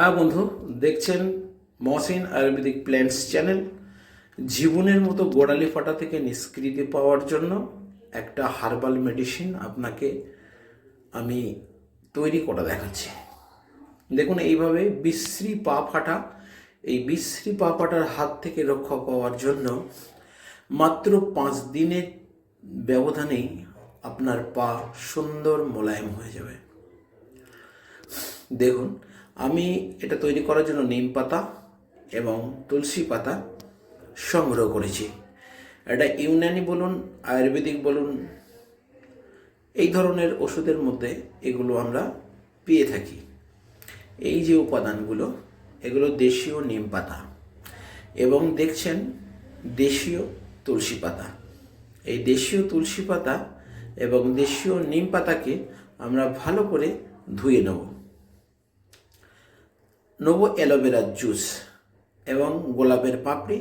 হ্যাঁ বন্ধু, দেখছেন মহসিন আয়ুর্বেদিক প্ল্যান্টস চ্যানেল। জীবনের মতো গোড়ালি ফাটা থেকে নিষ্কৃতি পাওয়ার জন্য একটা হার্বাল মেডিসিন আপনাকে আমি তৈরি করা দেখাচ্ছি। দেখুন, এইভাবে বিশ্রী পা ফাটা, এই বিশ্রী পা ফাটার হাত থেকে রক্ষা পাওয়ার জন্য মাত্র পাঁচ দিনের ব্যবধানেই আপনার পা সুন্দর মোলায়েম হয়ে যাবে। দেখুন আমি এটা তৈরি করার জন্য নিম পাতা এবং তুলসী পাতা সংগ্রহ করেছি। এটা ইউনানি বলুন, আয়ুর্বেদিক বলুন, এই ধরনের ওষুধের মধ্যে এগুলো আমরা পেয়ে থাকি। এই যে উপাদানগুলো, এগুলো দেশীয় নিম পাতা এবং দেখছেন দেশীয় তুলসী পাতা। এই দেশীয় তুলসী পাতা এবং দেশীয় নিম পাতাকে আমরা ভালো করে ধুয়ে নেব। নেব অ্যালোভেরার জুস এবং গোলাপের পাপড়ি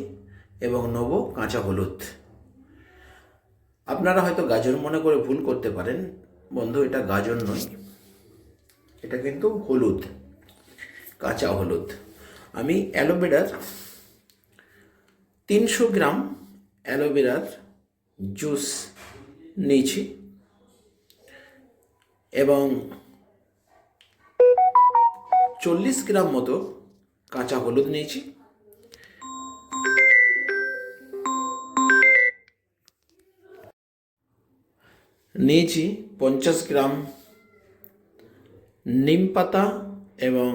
এবং নেব কাঁচা হলুদ। আপনারা হয়তো গাজর মনে করে ভুল করতে পারেন। বন্ধু, এটা গাজর নয়। এটা কিন্তু হলুদ, কাঁচা হলুদ। আমি অ্যালোভেরার তিনশো গ্রাম অ্যালোভেরার জুস নিয়েছি এবং চল্লিশ গ্রাম মতো কাঁচা হলুদ নিয়েছি। নিয়েছি পঞ্চাশ গ্রাম নিম পাতা এবং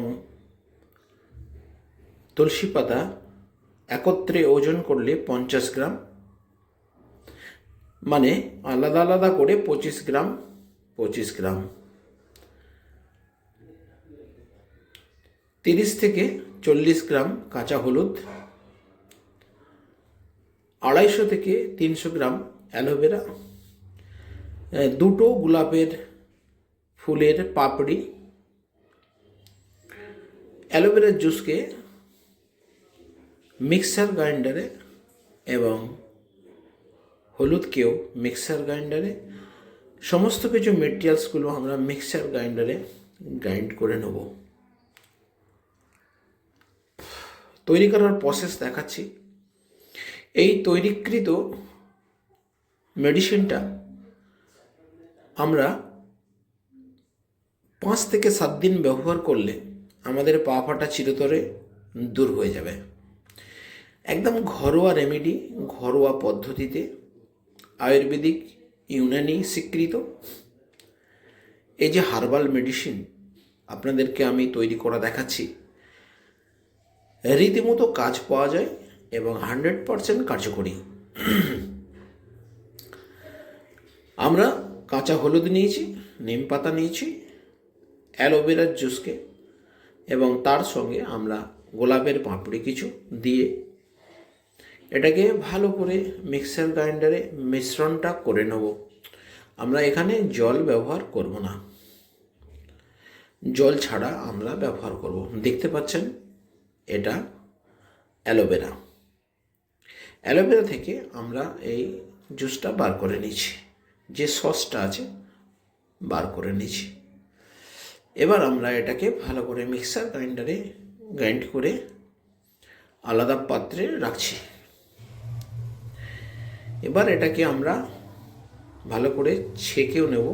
তুলসী পাতা। একত্রে ওজন করলে পঞ্চাশ গ্রাম। মানে আলাদা আলাদা করে পঁচিশ গ্রাম পঁচিশ গ্রাম। তিরিশ থেকে চল্লিশ গ্রাম কাঁচা হলুদ, আড়াইশো থেকে তিনশো গ্রাম অ্যালোভেরা দুটো গোলাপের ফুলের পাপড়ি অ্যালোভেরার জুসকে মিক্সার গ্রাইন্ডারে এবং হলুদকেও মিক্সার গ্রাইন্ডারে, সমস্ত কিছু মেটেরিয়ালসগুলো আমরা মিক্সার গ্রাইন্ডারে গ্রাইন্ড করে নেব। তৈরি করার প্রসেস দেখাচ্ছি। এই তৈরিকৃত মেডিসিনটা আমরা পাঁচ থেকে সাত দিন ব্যবহার করলে আমাদের পা ফাটা চিরতরে দূর হয়ে যাবে। একদম ঘরোয়া রেমেডি ঘরোয়া পদ্ধতিতে আয়ুর্বেদিক, ইউনানি স্বীকৃত। এই যে হার্বাল মেডিসিন আপনাদেরকে আমি তৈরি করা দেখাচ্ছি রীতিমতো কাজ পাওয়া যায় এবং হান্ড্রেড পারসেন্ট কার্যকরী। আমরা কাঁচা হলুদ নিয়েছি, নিম পাতা নিয়েছি, অ্যালোভেরার জুসকে, এবং তার সঙ্গে আমরা গোলাপের পাপড়ি কিছু দিয়ে এটাকে ভালো করে মিক্সার গ্রাইন্ডারে মিশ্রণটা করে নেব। আমরা এখানে জল ব্যবহার করব না। জল ছাড়া আমরা ব্যবহার করব। দেখতে পাচ্ছেন? এটা অ্যালোভেরা। অ্যালোভেরা থেকে আমরা এই জুসটা বার করে নিচ্ছি। যে সসটা আছে, বার করে নিচ্ছি। এবার আমরা এটাকে ভালো করে মিক্সার গ্রাইন্ডারে গ্রাইন্ড করে আলাদা পাত্রে রাখছি। এবার এটাকে আমরা ভালো করে ছেঁকেও নেব।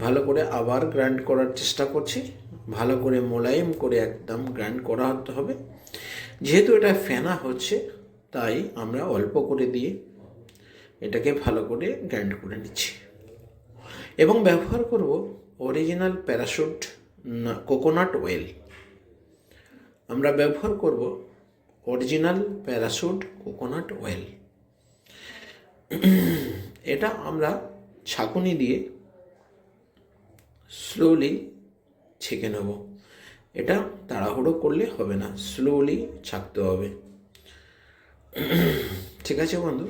ভালো করে আবার গ্রাইন্ড করার চেষ্টা করছি। ভালো করে মোলায়েম করে একদম গ্রাইন্ড করা হতে হবে। যেহেতু এটা ফেনা হচ্ছে, তাই আমরা অল্প করে দিয়ে এটাকে ভালো করে গ্রাইন্ড করে নিচ্ছি। এবং ব্যবহার করব অরিজিনাল প্যারাশুট কোকোনাট অয়েল। আমরা ব্যবহার করব অরিজিনাল প্যারাশুট কোকোনাট অয়েল। এটা আমরা ছাঁকুনি দিয়ে স্লোলি ছেঁকে নেব। এটা তাড়াহুড়ো করলে হবে না স্লোলি ছাকতে হবে। ঠিক আছে বন্ধু?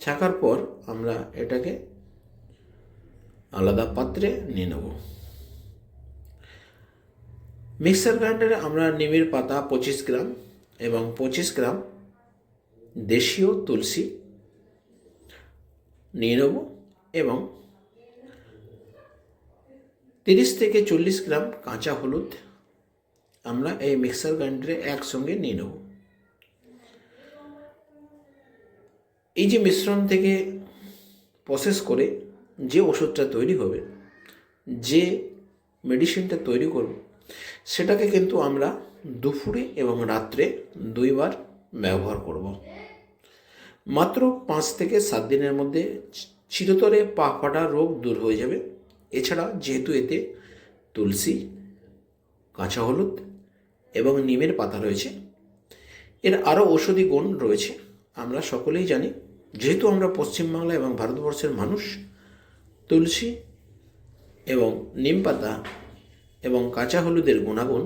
ছাকার পর আমরা এটাকে আলাদা পাত্রে নিয়ে নেব। মিক্সার গ্রাইন্ডারে আমরা নিমের পাতা পঁচিশ গ্রাম এবং পঁচিশ গ্রাম দেশীয় তুলসী নিয়ে নেব এবং তিরিশ থেকে চল্লিশ গ্রাম কাঁচা হলুদ আমরা এই মিক্সার গ্রাইন্ডারে একসঙ্গে নিয়ে নেব। এই যে মিশ্রণ থেকে প্রসেস করে যে ওষুধটা তৈরি হবে, যে মেডিসিনটা তৈরি করব, সেটাকে কিন্তু আমরা দুপুরে এবং রাত্রে দুইবার ব্যবহার করব। মাত্র পাঁচ থেকে সাত দিনের মধ্যে চিরতরে পা ফাটা রোগ দূর হয়ে যাবে। এছাড়া যেহেতু এতে তুলসী, কাঁচা হলুদ এবং নিমের পাতা রয়েছে। এর আরও ঔষধি গুণ রয়েছে, আমরা সকলেই জানি। যেহেতু আমরা পশ্চিমবাংলা এবং ভারতবর্ষের মানুষ, তুলসী এবং নিম পাতা এবং কাঁচা হলুদের গুণাগুণ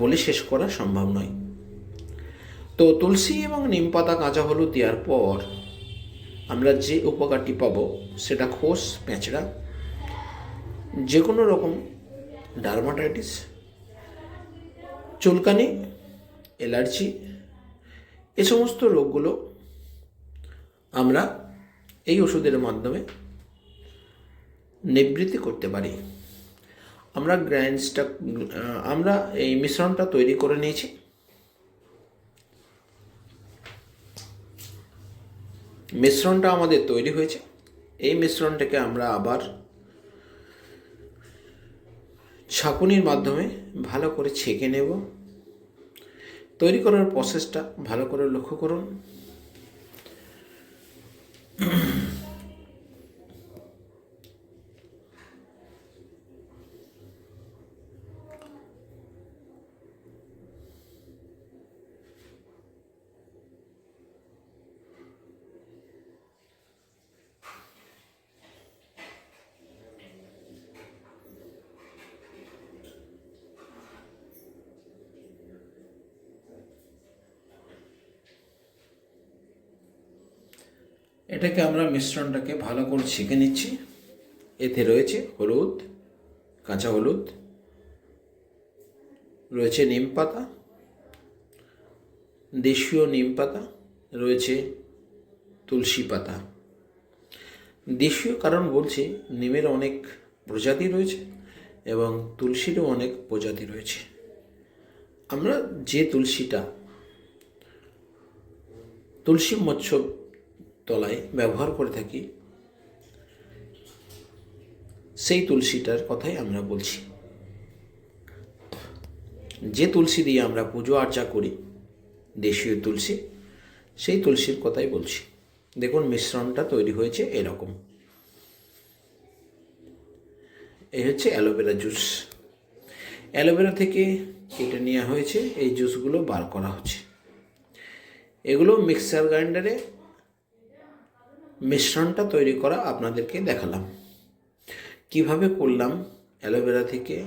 বলে শেষ করা সম্ভব নয়। তো তুলসী এবং নিম পাতা, কাঁচা হলুদ দেওয়ার পর আমরা যে উপকারটি পাব সেটা খোস প্যাঁচড়া যে কোনো রকম ডার্মাটাইটিস, চুলকানি অ্যালার্জি এ সমস্ত রোগগুলো আমরা এই ওষুধের মাধ্যমে নিবৃত্তি করতে পারি। আমরা গ্র্যান্ডসটা, আমরা এই মিশ্রণটা তৈরি করে নিয়েছি। মিশ্রণটা আমাদের তৈরি হয়েছে। এই মিশ্রণটাকে আমরা আবার ছাঁকুনির মাধ্যমে ভালো করে ছেঁকে নেব। তৈরি করার প্রসেসটা ভালো করে লক্ষ্য করুন। এটাকে আমরা মিশ্রণটাকে ভালো করে ছেঁকে নিচ্ছি। এতে রয়েছে হলুদ, কাঁচা হলুদ, রয়েছে নিম পাতা, দেশীয় নিম পাতা, রয়েছে তুলসী পাতা। দেশীয় কারণ বলছি, নিমের অনেক প্রজাতি রয়েছে এবং তুলসীরও অনেক প্রজাতি রয়েছে। আমরা যে তুলসীটা, তুলসী মৎস্য তলায় ব্যবহার করে থাকি। সেই তুলসীটার কথাই আমরা বলছি। যে তুলসী দিয়ে আমরা পুজো আর্চা করি, দেশীয় তুলসী, সেই তুলসীর কথাই বলছি। দেখুন, মিশ্রণটা তৈরি হয়েছে এরকম। এই হচ্ছে অ্যালোভেরা জুস। অ্যালোভেরা থেকে কেটে নেওয়া হয়েছে, এই জুসগুলো বার করা হচ্ছে। এগুলো মিক্সার গ্রাইন্ডারে মিশ্রণটা তৈরি করা আপনাদেরকে দেখালাম। কীভাবে করলাম অ্যালোভেরা থেকে,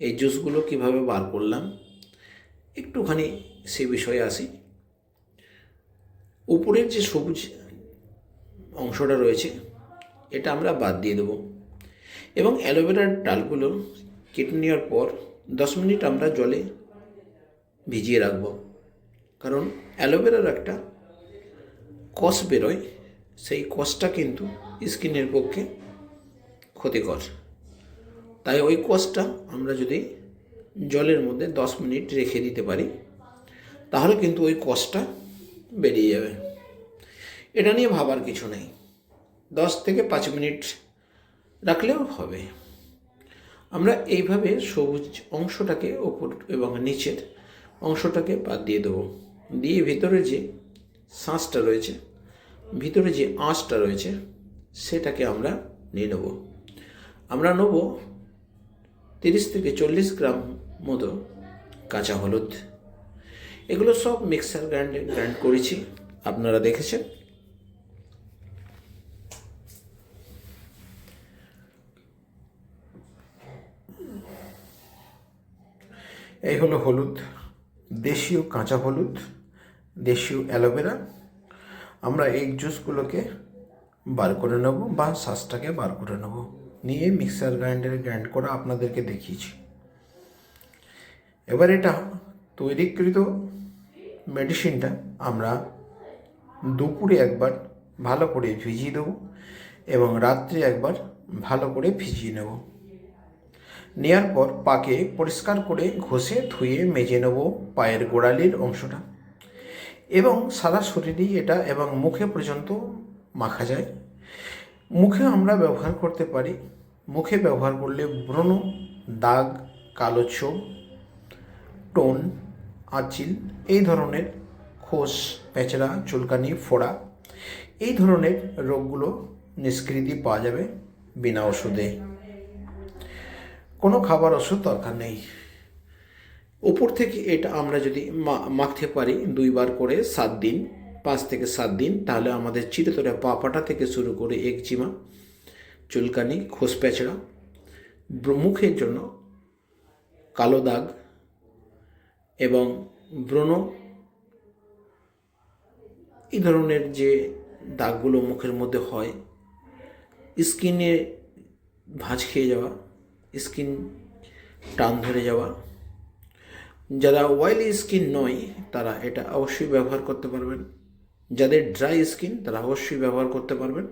এই জুসগুলো কীভাবে বার করলাম, একটুখানি সে বিষয়ে আসি। উপরের যে সবুজ অংশটা রয়েছে, এটা আমরা বাদ দিয়ে দেবো। এবং অ্যালোভেরার ডালগুলো কেটে নেওয়ার পর দশ মিনিট আমরা জলে ভিজিয়ে রাখব। কারণ অ্যালোভেরার একটা কষ বেরোয়, সেই কষটা কিন্তু স্কিনের পক্ষে ক্ষতিকর। তাই ওই কষটা আমরা যদি জলের মধ্যে দশ মিনিট রেখে দিতে পারি, তাহলে কিন্তু ওই কষটা বেরিয়ে যাবে। এটা নিয়ে ভাবার কিছু নেই। দশ থেকে পাঁচ মিনিট রাখলেও হবে। আমরা এইভাবে সবুজ অংশটাকে ওপর এবং নিচের অংশটাকে বাদ দিয়ে দেবো। দিয়ে ভিতরে যে শাঁসটা রয়েছে, ভিতরে যে আঁশটা রয়েছে, সেটাকে আমরা নিয়ে নেব। আমরা নেব তিরিশ থেকে চল্লিশ গ্রাম মতো কাঁচা হলুদ। এগুলো সব মিক্সার গ্রাইন্ডে, গ্রাইন্ড করেছি, আপনারা দেখেছেন। এই হলো হলুদ, দেশীয় কাঁচা হলুদ। দেশীয় অ্যালোভেরা। আমরা এই জুসগুলোকে বার করে নেব বা শ্বাসটাকে বার করে নেব। নিয়ে মিক্সার গ্রাইন্ডারে গ্রাইন্ড করা আপনাদেরকে দেখিয়েছি। এবার এটা তৈরিকৃত মেডিসিনটা আমরা দুপুরে একবার ভালো করে ভিজিয়ে দেবো এবং রাত্রে একবার ভালো করে ভিজিয়ে নেব। নেওয়ার পর পাকে পরিষ্কার করে ঘষে ধুয়ে মেজে নেব পায়ের গোড়ালির অংশটা। এবং সারা শরীরেই এটা এবং মুখে পর্যন্ত মাখা যায়। মুখে আমরা ব্যবহার করতে পারি। মুখে ব্যবহার করলে ব্রণ, দাগ, কালো ছোপ, টোন, আঁচিল, এই ধরনের খোস, পেঁচড়া, চুলকানি, ফোড়া, এই ধরনের রোগগুলো নিষ্কৃতি পাওয়া যাবে বিনা ওষুধে। কোনো খাবার ওষুধ দরকার নেই। উপর থেকে এটা আমরা যদি মাখতে পারি দুইবার করে সাত দিন, পাঁচ থেকে সাত দিন, তাহলে আমাদের চিরতরে পাপাটা থেকে শুরু করে একজিমা, চুলকানি, খোস পেঁচড়া মুখের জন্য কালো দাগ এবং ব্রণ এই ধরনের যে দাগগুলো মুখের মধ্যে হয়, স্কিনে ভাঁজ খেয়ে যাওয়া, স্কিন টান ধরে যাওয়া যারা অয়েলি স্কিন নয়, তারা এটা অবশ্যই ব্যবহার করতে পারবেন। যাদের ড্রাই স্কিন তারা অবশ্যই ব্যবহার করতে পারবেন।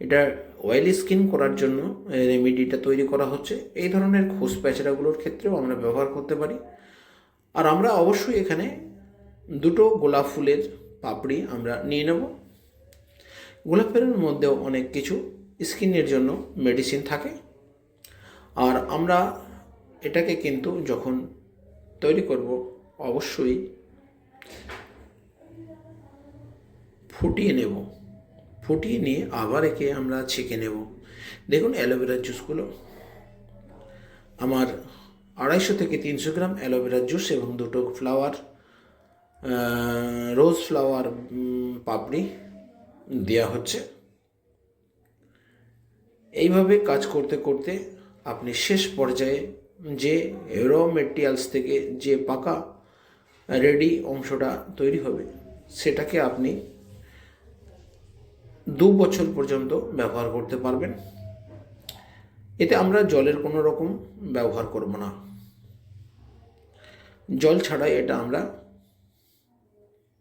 এটা অয়েলি স্কিন করার জন্য রেমিডিটা তৈরি করা হচ্ছে। এই ধরনের খোস প্যাচড়াগুলোর ক্ষেত্রেও আমরা ব্যবহার করতে পারি। আর আমরা অবশ্যই এখানে দুটো গোলাপ ফুলের পাপড়ি আমরা নিয়ে নেব। গোলাপের মধ্যেও অনেক কিছু স্কিনের জন্য মেডিসিন থাকে। আর আমরা এটাকে কিন্তু যখন তৈরি করব অবশ্যই ফুটিয়ে নেব। ফুটিয়ে নিয়ে আবার একে আমরা ছেঁকে নেব। দেখুন অ্যালোভেরার জুসগুলো। আমার আড়াইশো থেকে তিনশো গ্রাম অ্যালোভেরার জুস এবং দুটো ফ্লাওয়ার রোজ ফ্লাওয়ার পাপড়ি দেওয়া হচ্ছে। এইভাবে কাজ করতে করতে আপনি শেষ পর্যায়ে যে র মেটেরিয়ালস থেকে যে পাকা, রেডি অংশটা তৈরি হবে, সেটাকে আপনি দু বছর পর্যন্ত ব্যবহার করতে পারবেন। এতে আমরা জলের কোনো রকম ব্যবহার করব না। জল ছাড়াই এটা আমরা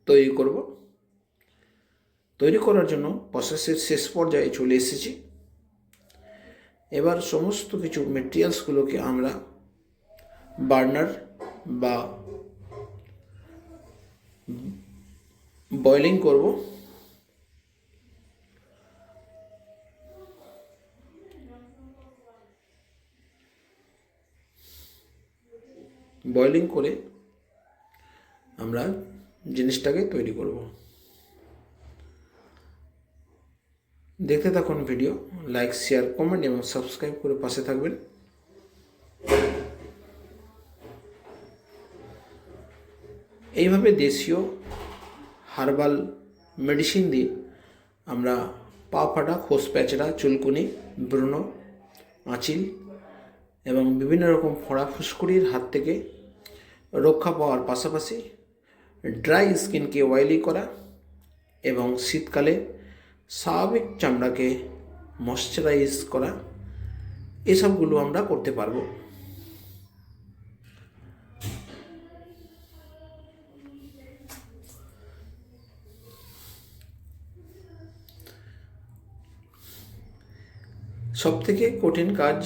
তৈরি করব। তৈরি করার জন্য প্রসেসের শেষ পর্যায়ে চলে এসেছি। এবার সমস্ত কিছু মেটেরিয়ালসগুলোকে আমরা বার্নার বা বয়লিং করব। বয়লিং করে আমরা জিনিসটাকে তৈরি করব। দেখতে থাকুন ভিডিও লাইক শেয়ার কমেন্ট এবং সাবস্ক্রাইব করে পাশে থাকবেন। এইভাবে দেশীয় হার্বাল মেডিসিন দিয়ে আমরা পা ফাটা, খোস প্যাচড়া, চুলকুনি, ব্রণ, আঁচিল এবং বিভিন্ন রকম ফোড়া, ফুসকুড়ির হাত থেকে রক্ষা পাওয়ার পাশাপাশি ড্রাই স্কিনকে অয়েলি করা এবং শীতকালে স্বাভাবিক চামড়াকে ময়শ্চারাইজ করা, এসবগুলো আমরা করতে পারব। সবথেকে কঠিন কাজ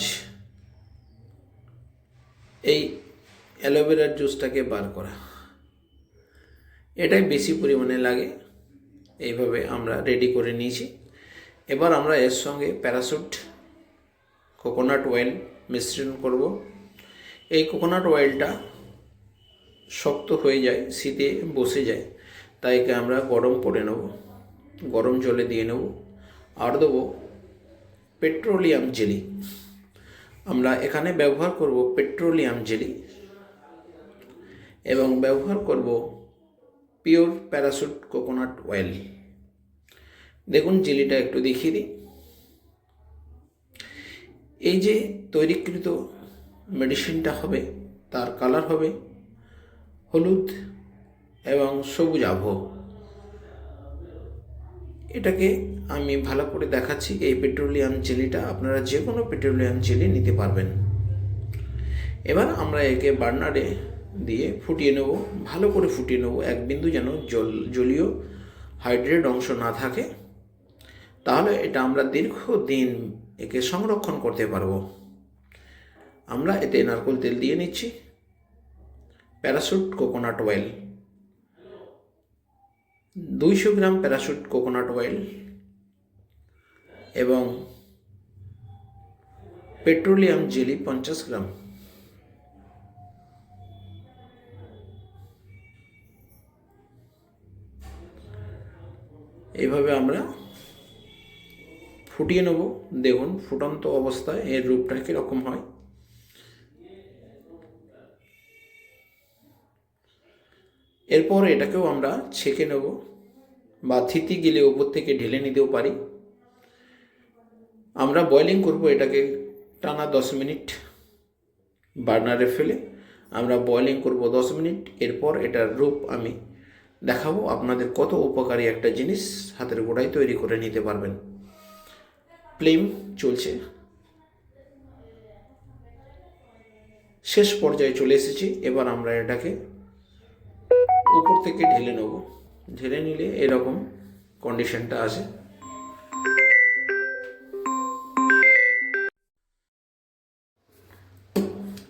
এই অ্যালোভেরার জুসটাকে বার করা। এটাই বেশি পরিমাণে লাগে। এইভাবে আমরা রেডি করে নিয়েছি। এবার আমরা এর সঙ্গে প্যারাশুট কোকোনাট অয়েল মিশ্রণ করব। এই কোকোনাট অয়েলটা শক্ত হয়ে যায়, শীতে বসে যায়, তাই আমরা গরম করে নেব। গরম জলে দিয়ে নেব আর দেবো পেট্রোলিয়াম জেলি আমরা এখানে ব্যবহার করব পেট্রোলিয়াম জেলি এবং ব্যবহার করব পিওর প্যারাশুট কোকোনাট অয়েল দেখুন জেলিটা একটু দেখিয়ে দিই। এই যে তৈরিকৃত মেডিসিনটা হবে, তার কালার হবে হলুদ এবং সবুজ আভ এটাকে আমি ভালো করে দেখাচ্ছি, এই পেট্রোলিয়াম জেলিটা আপনারা যে কোনো পেট্রোলিয়াম জেলি নিতে পারবেন। এবার আমরা একে বার্নারে দিয়ে ফুটিয়ে নেব, ভালো করে ফুটিয়ে নেব। এক বিন্দু যেন জল, জলীয় হাইড্রেট অংশ না থাকে। তাহলে এটা আমরা দীর্ঘদিন একে সংরক্ষণ করতে পারব। আমরা এতে নারকোল তেল দিয়ে নিচ্ছি। Parachute coconut oil. দুইশো গ্রাম প্যারাশুট কোকোনাট অয়েল এবং পেট্রোলিয়াম জেলি পঞ্চাশ গ্রাম। এইভাবে আমরা ফুটিয়ে নেব। দেখুন, ফুটন্ত অবস্থায় এর রূপটা কীরকম হয়। এরপর এটাকেও আমরা ছেঁকে নেব বা থিতি গেলে ওপর থেকে ঢেলে নিতেও পারি। আমরা বয়লিং করব এটাকে টানা দশ মিনিট বার্নারে ফেলে। আমরা বয়লিং করব দশ মিনিট। এরপর এটার রূপ আমি দেখাবো আপনাদের কত উপকারী একটা জিনিস হাতের গোড়ায় তৈরি করে নিতে পারবেন। প্লেম চলছে। শেষ পর্যায়ে চলে এসেছি, এবার আমরা এটাকে উপর থেকে ঢেলে নেব। ঢেলে নিলে এরকম কন্ডিশনটা আসে।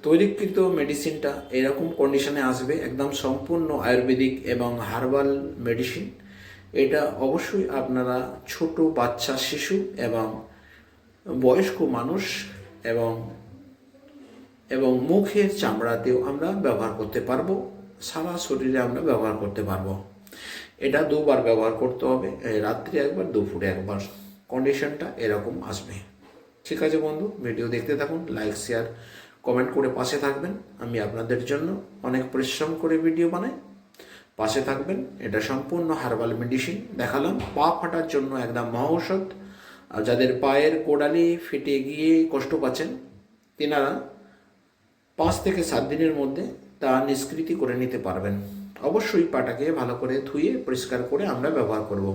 তৈরিকৃত মেডিসিনটা এরকম কন্ডিশনে আসবে, একদম সম্পূর্ণ আয়ুর্বেদিক এবং হার্বাল মেডিসিন এটা অবশ্যই আপনারা ছোট বাচ্চা, শিশু এবং বয়স্ক মানুষ এবং এবং মুখের চামড়াতেও আমরা ব্যবহার করতে পারব, সারা শরীরে আমরা ব্যবহার করতে পারব। এটা দুবার ব্যবহার করতে হবে রাত্রি একবার, দুপুরে একবার। কন্ডিশনটা এরকম আসবে। ঠিক আছে বন্ধু ভিডিও দেখতে থাকুন লাইক শেয়ার কমেন্ট করে পাশে থাকবেন। আমি আপনাদের জন্য অনেক পরিশ্রম করে ভিডিও বানাই। পাশে থাকবেন, এটা সম্পূর্ণ হার্বাল মেডিসিন। দেখালাম, পা ফাটার জন্য একদম মহৌষধ আর যাদের পায়ের কোড়ালি ফেটে গিয়ে কষ্ট পাচ্ছেন, তেনারা পাঁচ থেকে সাত দিনের মধ্যে তা নিষ্কৃতি করে নিতে পারবেন। অবশ্যই পাটাকে ভালো করে ধুয়ে পরিষ্কার করে আমরা ব্যবহার করব।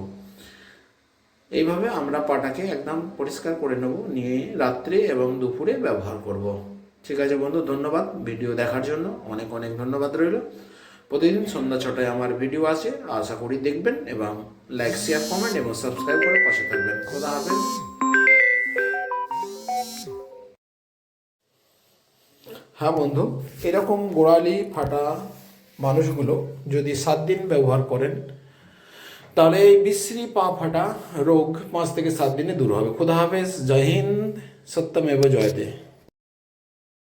এইভাবে আমরা পাটাকে একদম পরিষ্কার করে নেব, নিয়ে রাত্রে এবং দুপুরে ব্যবহার করব। ঠিক আছে বন্ধু, ধন্যবাদ ভিডিও দেখার জন্য। অনেক অনেক ধন্যবাদ রইল। প্রতিদিন সন্ধ্যা ছটায় আমার ভিডিও আছে, আশা করি দেখবেন এবং লাইক শেয়ার কমেন্ট এবং সাবস্ক্রাইব করে পাশে থাকবেন। খোদা হাফেজ। হ্যাঁ বন্ধু, এরকম গোড়ালি ফাটা মানুষগুলো যদি সাত দিন ব্যবহার করেন, তাহলে এই বিশ্রী পা ফাটা রোগ পাঁচ থেকে সাত দিনে দূর হবে। খোদা হাফেজ। জয় হিন্দ। সত্যমেব জয়তে।